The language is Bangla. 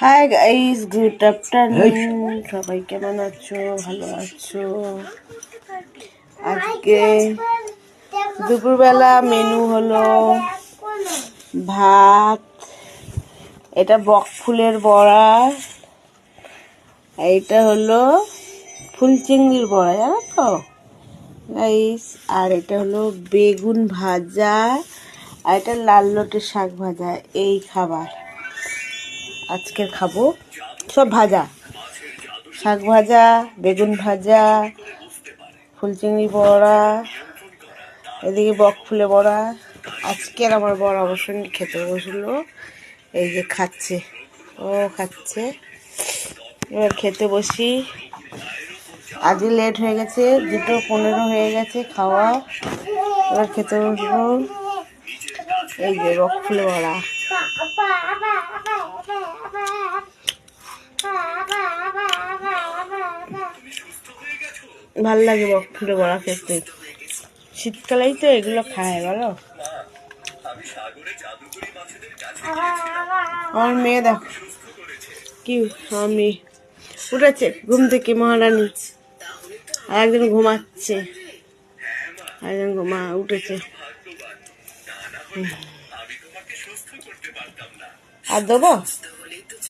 হাই গাইস গুড আফটারনুন সবাই কেমন আছো? ভালো আছো? আজকে দুপুরবেলা মেনু হলো ভাত এটা বক ফুলের বড়া এইটা হলো ফুল চিংড়ির বড়া জানো তো? গাইস আর এটা হলো বেগুন ভাজা আর এটা লাল লটে শাক ভাজা এই খাবার। আজকের খাব। সব ভাজা। শাক ভাজা, বেগুন ভাজা ফুল চিংড়ি বড়া, এদিকে বক ফুলে বড়া। আজকের আমার বড় সঙ্গে খেতে বসল। এই যে খাচ্ছে। ও খাচ্ছে। এবার খেতে বসি। আজকে লেট হয়ে গেছে। দুটো পনেরো হয়ে গেছে খাওয়া। এবার খেতে বসবো। এই যে বক ফুলে বড়া। ভালো লাগে বক ফুলে বড়া খেতে। শীতকালেই তো এগুলো খায়, বলো। আমার মেয়ে দেখো, কি মেয়ে উঠেছে ঘুম থেকে মহারানী। আর একজন ঘুমাচ্ছে একজন ঘুমা, উঠেছে। আর দেবো?